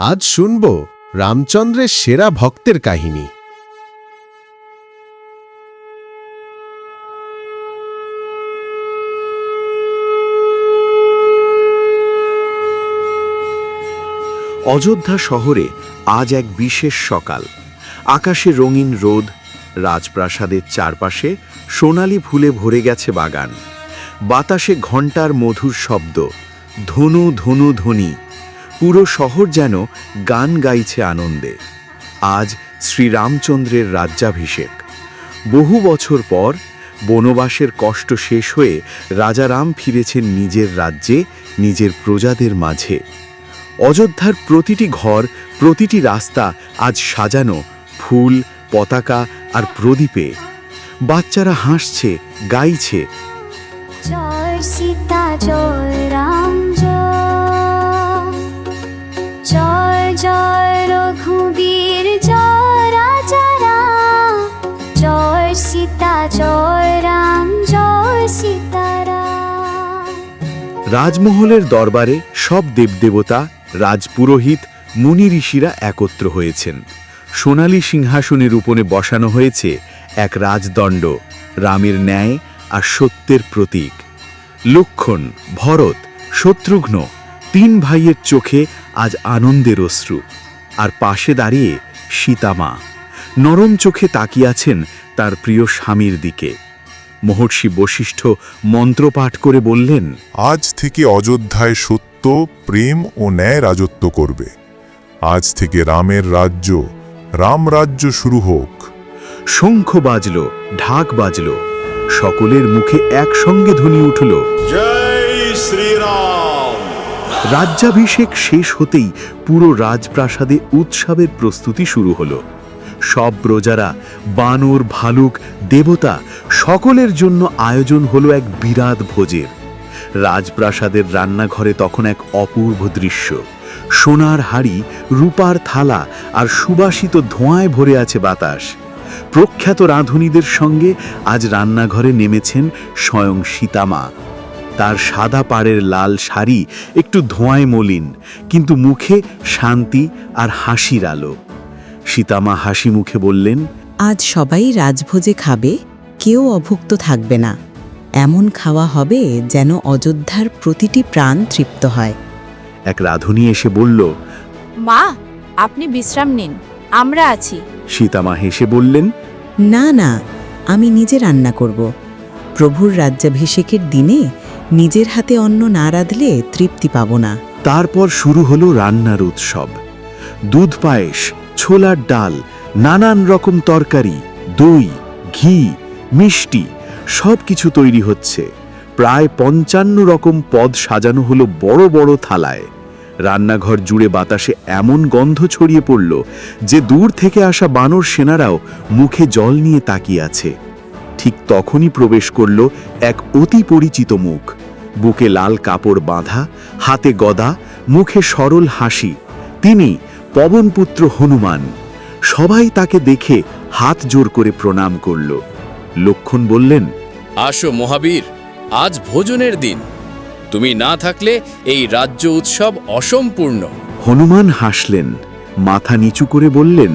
আজ শুনব রামচন্দ্রের সেরা ভক্তের কাহিনী। অযোধ্যা শহরে আজ এক বিশেষ সকাল। আকাশে রঙিন রোদ, রাজপ্রাসাদের চারপাশে সোনালি ফুলে ভরে গেছে বাগান। বাতাসে ঘণ্টার মধুর শব্দ, ধনু ধনু ধ্বনি। পুরো শহর যেন গান গাইছে আনন্দে। আজ শ্রীরামচন্দ্রের রাজ্যাভিষেক। বহু বছর পর বনবাসের কষ্ট শেষ হয়ে রাজারাম ফিরেছেন নিজের রাজ্যে, নিজের প্রজাদের মাঝে। অযোধ্যার প্রতিটি ঘর, প্রতিটি রাস্তা আজ সাজানো ফুল, পতাকা আর প্রদীপে। বাচ্চারা হাসছে, গাইছে। জয় সীতা জয়। রাজমহলের দরবারে সব দেবদেবতা, রাজপুরোহিত, মুনি ঋষিরা একত্র হয়েছেন। সোনালী সিংহাসনের উপরে বসানো হয়েছে এক রাজদণ্ড, রামের ন্যায় আর সত্যের প্রতীক। লক্ষণ, ভরত, শত্রুঘ্ন, তিন ভাইয়ের চোখে আজ আনন্দের অশ্রু, আর পাশে দাঁড়িয়ে সীতামা। নরম চোখে তাকিয়াছেন তার প্রিয় স্বামীর দিকে। মহর্ষি বশিষ্ঠ মন্ত্রপাঠ করে বললেন আজ থেকে অযোধ্যায় সত্য প্রেম ও ন্যায় রাজত্ব করবে। আজ থেকে রামের রাজ্য রাম রাজ্য শুরু হোক। শঙ্খ বাজল ঢাক বাজল সকলের মুখে একসঙ্গে ধ্বনি উঠল। জয় শ্রীরাম। রাজ্যাভিষেক শেষ হতেই পুরো রাজপ্রাসাদে উৎসবের প্রস্তুতি শুরু হলো। সব প্রজারা বানর ভালুক দেবতা সকলের জন্য আয়োজন হলো এক বিরাট ভোজের। রাজপ্রাসাদের রান্নাঘরে তখন এক অপূর্ব দৃশ্য। সোনার হাড়ি, রূপার থালা আর সুবাসিত ধোঁয়ায় ভরে আছে বাতাস। প্রখ্যাত রাঁধুনিদের সঙ্গে আজ রান্নাঘরে নেমেছেন স্বয়ং সীতামা। তার সাদা পাড়ের লাল শাড়ি একটু ধোঁয়ায় মলিন, কিন্তু মুখে শান্তি আর হাসির আলো। সীতামা হাসি মুখে বললেন, আজ সবাই রাজভোজে খাবে? কেউ অভুক্ত থাকবে না। এমন খাওয়া হবে যেন অযোধ্যার প্রতিটি প্রাণ তৃপ্ত হয়। এক রাঁধুনি এসে বলল মা আপনি বিশ্রাম নিন আমরা আছি। সীতামা হেসে বললেন না না আমি নিজে রান্না করব। প্রভুর রাজ্যাভিষেকের দিনে নিজের হাতে অন্ন না রাঁধলে তৃপ্তি পাব না। তারপর শুরু হলো রান্নার উৎসব। দুধ পায়েস ছোলার ডাল নানান রকম তরকারি দই ঘি মিষ্টি সব কিছু তৈরি হচ্ছে। প্রায় পঞ্চান্ন রকম পদ সাজানো হলো বড় বড় থালায়। রান্নাঘর জুড়ে বাতাসে এমন গন্ধ ছড়িয়ে পড়ল যে দূর থেকে আসা বানর সেনারাও মুখে জল নিয়ে তাকিয়ে আছে। ঠিক তখনই প্রবেশ করল এক অতি পরিচিত মুখ। বুকে লাল কাপড় বাঁধা, হাতে গদা, মুখে সরল হাসি। তিনি পবনপুত্র হনুমান। সবাই তাকে দেখে হাত জোর করে প্রণাম করল। লক্ষণ বললেন আসো মহাবীর আজ ভোজনের দিন। তুমি না থাকলে এই রাজ্য উৎসব অসম্পূর্ণ। হনুমান হাসলেন মাথা নিচু করে বললেন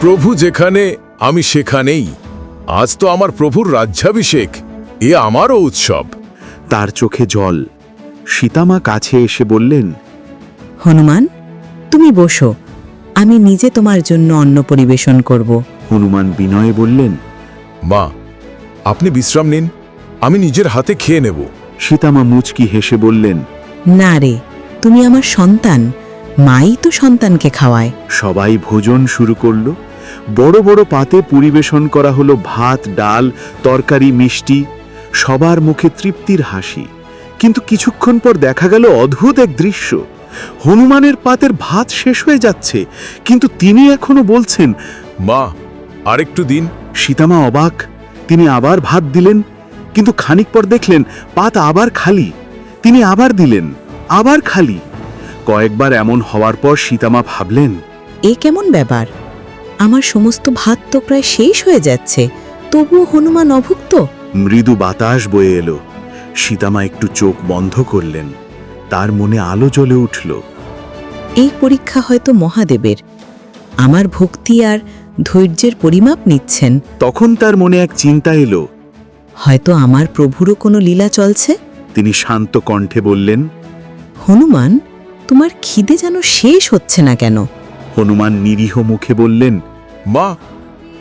প্রভু যেখানে আমি সেখানেই। আজ তো আমার প্রভুর রাজ্যাভিষেক এ আমারও উৎসব। তার চোখে জল। সীতামা কাছে এসে বললেন হনুমান তুমি বসো। আমি নিজে তোমার জন্য অন্ন পরিবেশন করব। হনুমান বিনয়ে বললেন মা আপনি বিশ্রাম নিন আমি নিজের হাতে খেয়ে নেব। সীতামা মুচকি হেসে বললেন না রে তুমি আমার সন্তান মাই তো সন্তানকে খাওয়ায়। সবাই ভোজন শুরু করল। বড় বড় পাতে পরিবেশন করা হলো ভাত ডাল তরকারি মিষ্টি। সবার মুখে তৃপ্তির হাসি। কিন্তু কিছুক্ষণ পর দেখা গেল অদ্ভুত এক দৃশ্য। হনুমানের পাতের ভাত শেষ হয়ে যাচ্ছে কিন্তু তিনি এখনও বলছেন মা আরেকটু দিন। সীতামা অবাক তিনি আবার ভাত দিলেন কিন্তু খানিক পর দেখলেন পাত আবার খালি। তিনি আবার দিলেন আবার খালি। কয়েকবার এমন হওয়ার পর সীতামা ভাবলেন এ কেমন ব্যাপার? আমার সমস্ত ভাত তো প্রায় শেষ হয়ে যাচ্ছে তবুও হনুমান অভুক্ত? মৃদু বাতাস বয়ে এলো। সীতামা একটু চোখ বন্ধ করলেন। তার মনে আলো জ্বলে উঠল। এই পরীক্ষা হয়তো মহাদেবের। আমার ভক্তি আর ধৈর্যের পরিমাপ নিচ্ছেন। তখন তার মনে এক চিন্তা এলো। হয়তো আমার প্রভুরও কোনো লীলা চলছে? তিনি শান্ত কণ্ঠে বললেন হনুমান তোমার খিদে যেন শেষ হচ্ছে না কেন? হনুমান নিরীহ মুখে বললেন মা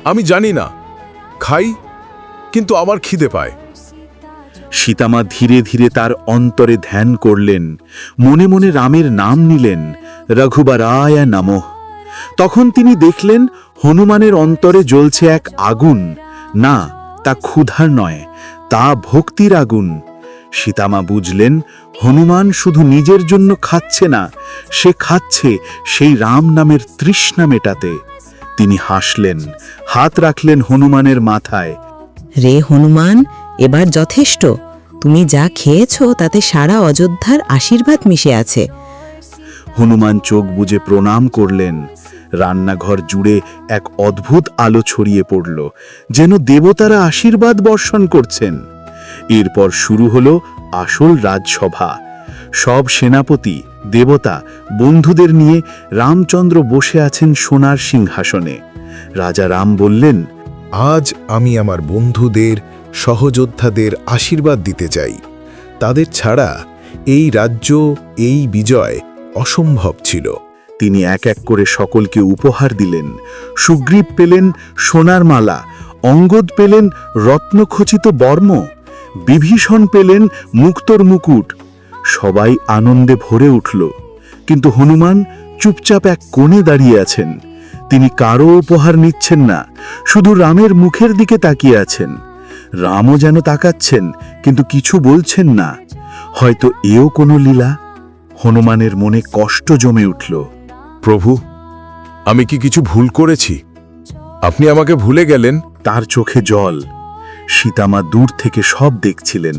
আমি জানি না খাই কিন্তু আমার খিদে পায়। সীতামা ধীরে ধীরে তার অন্তরে ধ্যান করলেন মনে মনে রামের নাম নিলেন রঘুবরায় নমঃ। তখন তিনি দেখলেন হনুমানের অন্তরে জ্বলছে এক আগুন। না তা ক্ষুধার নয় তা ভক্তির আগুন। সীতামা বুঝলেন হনুমান শুধু নিজের জন্য খাচ্ছে না সে খাচ্ছে সেই রাম নামের তৃষ্ণা মেটাতে। তিনি হাসলেন হাত রাখলেন হনুমানের মাথায়। রে হনুমান এবার যথেষ্ট। তুমি যা খেয়েছ তাতে সারা অযোধ্যার আশীর্বাদ মিশে আছে। হনুমান চোখ বুজে প্রণাম করলেন। রান্নাঘর জুড়ে এক অদ্ভুত আলো ছড়িয়ে পড়ল, যেন দেবতারা আশীর্বাদ বর্ষণ করছেন। এরপর শুরু হলো আসল রাজসভা। সব সেনাপতি, দেবতা, বন্ধুদের নিয়ে রামচন্দ্র বসে আছেন সোনার সিংহাসনে। রাজা রাম বললেন, আজ আমি আমার বন্ধুদের, সহযোদ্ধাদের আশীর্বাদ দিতে চাই। তাদের ছাড়া এই রাজ্য, এই বিজয় অসম্ভব ছিল। তিনি এক এক করে সকলকে উপহার দিলেন। সুগ্রীব পেলেন সোনার মালা, অঙ্গদ পেলেন রত্নখচিত বর্ম, বিভীষণ পেলেন মুক্তর মুকুট। সবাই আনন্দে ভরে উঠল। কিন্তু হনুমান চুপচাপ এক কোণে দাঁড়িয়ে আছেন। তিনি কারও উপহার নিচ্ছেন না, শুধু রামের মুখের দিকে তাকিয়ে আছেন। রামও যেন তাকাচ্ছেন, কিন্তু কিছু বলছেন না। হয়তো এও কোনো লীলা? হনুমানের মনে কষ্ট জমে উঠল। প্রভু আমি কি কিছু ভুল করেছি? আপনি আমাকে ভুলে গেলেন? তার চোখে জল। সীতামা দূর থেকে সব দেখছিলেন।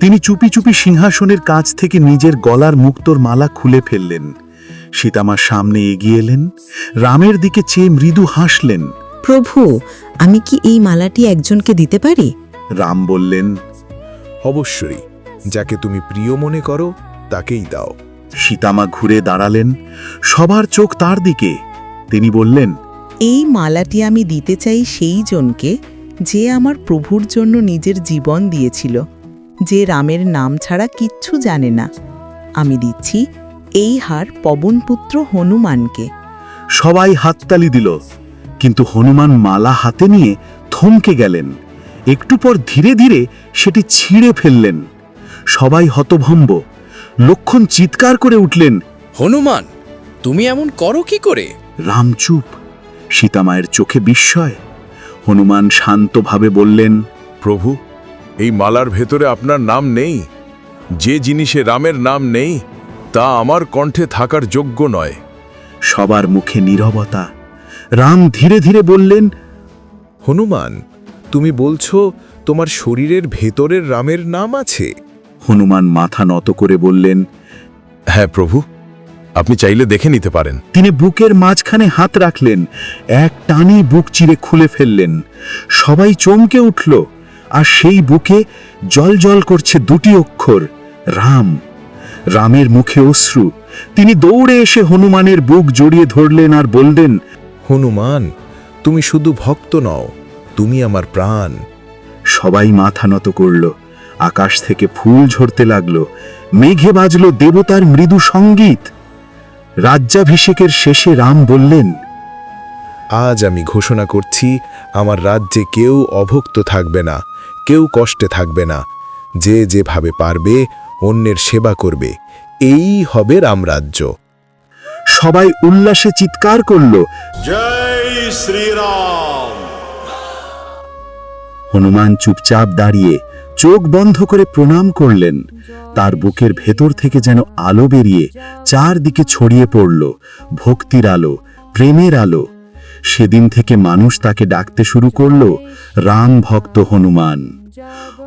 তিনি চুপি চুপি সিংহাসনের কাছ থেকে নিজের গলার মুক্তোর মালা খুলে ফেললেন। সীতামা সামনে এগিয়ে এলেন। রামের দিকে চেয়ে মৃদু হাসলেন। প্রভু আমি কি এই মালাটি একজনকে দিতে পারি? রাম বললেন অবশ্যই। যাকে তুমি প্রিয় মনে করো তাকেই দাও। সীতামা ঘুরে দাঁড়ালেন। সবার চোখ তার দিকে। তিনি বললেন এই মালাটি আমি দিতে চাই সেই জনকে যে আমার প্রভুর জন্য নিজের জীবন দিয়েছিল যে রামের নাম ছাড়া কিচ্ছু জানে না। আমি দিচ্ছি এই হার পবনপুত্র হনুমানকে। সবাই হাততালি দিল কিন্তু হনুমান মালা হাতে নিয়ে থমকে গেলেন। একটু পর ধীরে ধীরে সেটি ছিঁড়ে ফেললেন। সবাই হতভম্ব। লক্ষণ চিৎকার করে উঠলেন। হনুমান তুমি এমন করো কি করে? রাম চুপ সীতামায়ের চোখে বিস্ময়। হনুমান শান্তভাবে বললেন প্রভু এই মালার ভেতরে আপনার নাম নেই। যে জিনিসে রামের নাম নেই তা আমার কণ্ঠে থাকার যোগ্য নয়। সবার মুখে নীরবতা। রাম ধীরে ধীরে বললেন হনুমান তুমি বলছো তোমার শরীরের ভেতরের রামের নাম আছে? হনুমান মাথা নত করে বললেন হ্যাঁ প্রভু আপনি চাইলে দেখে নিতে পারেন। তিনি বুকের মাঝখানে হাত রাখলেন এক টানি বুক চিরে খুলে ফেললেন। সবাই চমকে উঠল আর সেই বুকে জল জল করছে দুটি অক্ষর রাম। রামের মুখে অশ্রু। তিনি দৌড়ে এসে হনুমানের বুক জড়িয়ে ধরলেন আর বললেন হনুমান তুমি শুধু ভক্ত নও তুমি আমার প্রাণ। সবাই মাথা নত করল। আকাশ থেকে ফুল ঝরতে লাগল মেঘে বাজলো দেবতার মৃদু সংগীত। রাজ্যাভিষেকের শেষে রাম বললেন আজ আমি ঘোষণা করছি আমার রাজ্যে কেউ অভুক্ত থাকবে না কেউ কষ্টে থাকবে না। যে যেভাবে পারবে অন্যের সেবা করবে। এই হবে রামরাজ্য সবাই উল্লাসে চিৎকার করল জয় শ্রীরাম। হনুমান চুপচাপ দাঁড়িয়ে চোখ বন্ধ করে প্রণাম করলেন। তার বুকের ভেতর থেকে যেন আলো বেরিয়ে চারদিকে ছড়িয়ে পড়ল, ভক্তির আলো, প্রেমের আলো। সেদিন থেকে মানুষ তাকে ডাকতে শুরু করল, রাম ভক্ত হনুমান।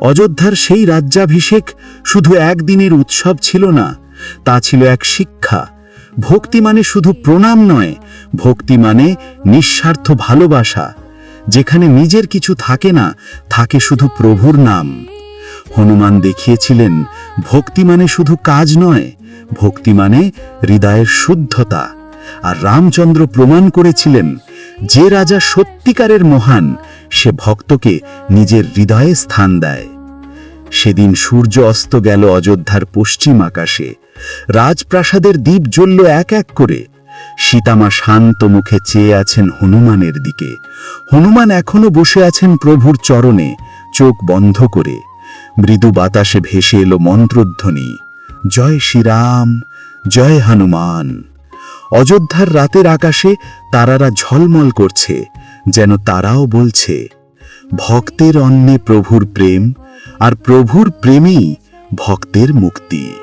অযোধ্যার সেই রাজ্যাভিষেক শুধু একদিনের উৎসব ছিল না, তা ছিল এক শিক্ষা। ভক্তি মানে শুধু প্রণাম নয়, ভক্তি মানে নিঃস্বার্থ ভালোবাসা। যেখানে নিজের কিছু থাকে না, থাকে শুধু প্রভুর নাম। হনুমান দেখিয়েছিলেন, ভক্তি মানে শুধু কাজ নয়, ভক্তি মানে হৃদয়ের শুদ্ধতা। আর রামচন্দ্র প্রমাণ করেছিলেন, যে রাজা সত্যিকারের মহান, সে ভক্তকে নিজের হৃদয়ে স্থান দেয়। সেদিন সূর্য অস্ত গেল অযোধ্যার পশ্চিম আকাশে। রাজপ্রাসাদের দ্বীপ জ্বলল এক এক করে। সীতামা শান্ত মুখে চেয়ে আছেন হনুমানের দিকে। হনুমান এখনও বসে আছেন প্রভুর চরণে, চোখ বন্ধ করে। মৃদু বাতাসে ভেসে এলো মন্ত্রধ্বনি। জয় শ্রীরাম, জয় হনুমান। অযোধ্যার রাতের আকাশে তারারা ঝলমল করছে, যেন তারাও বলছে, ভক্তের অন্নে প্রভুর প্রেম, আর প্রভুর প্রেমেই ভক্তের মুক্তি।